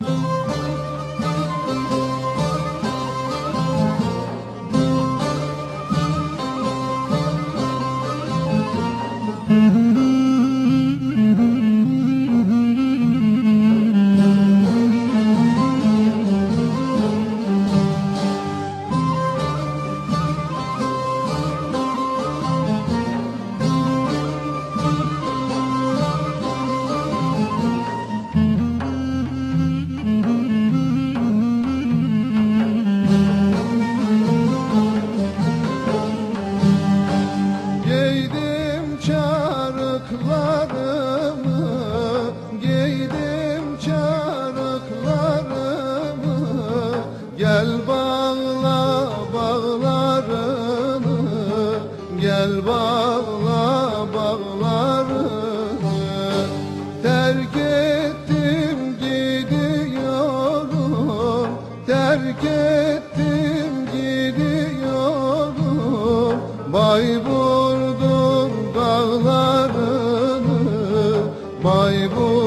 Giydim çarıklarımı Giydim çarıklarımı. Gel bağla bağlarını Gel bağla bağlarını. Terk ettim gidiyorum. Terk ettim gidiyorum. Bayburt'un Bayburt'un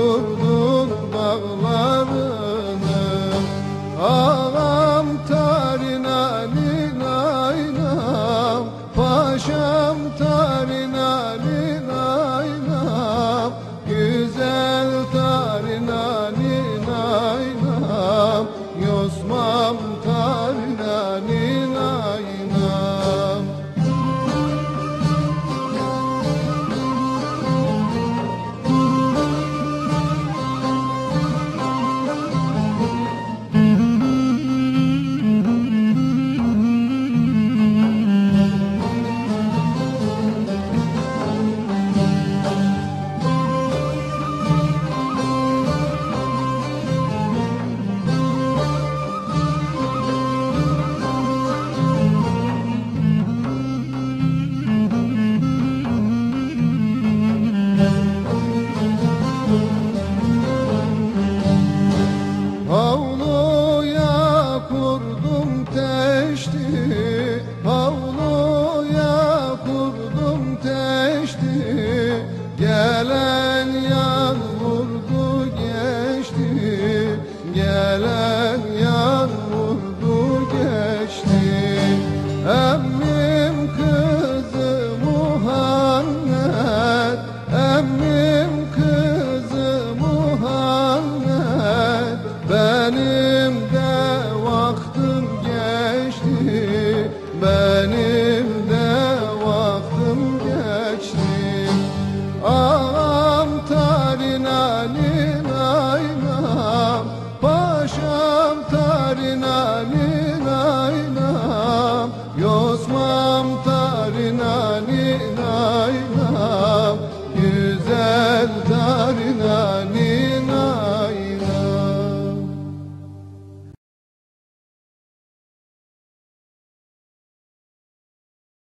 kurdum teşti Gelen yan vurdu geçti Gelen yarına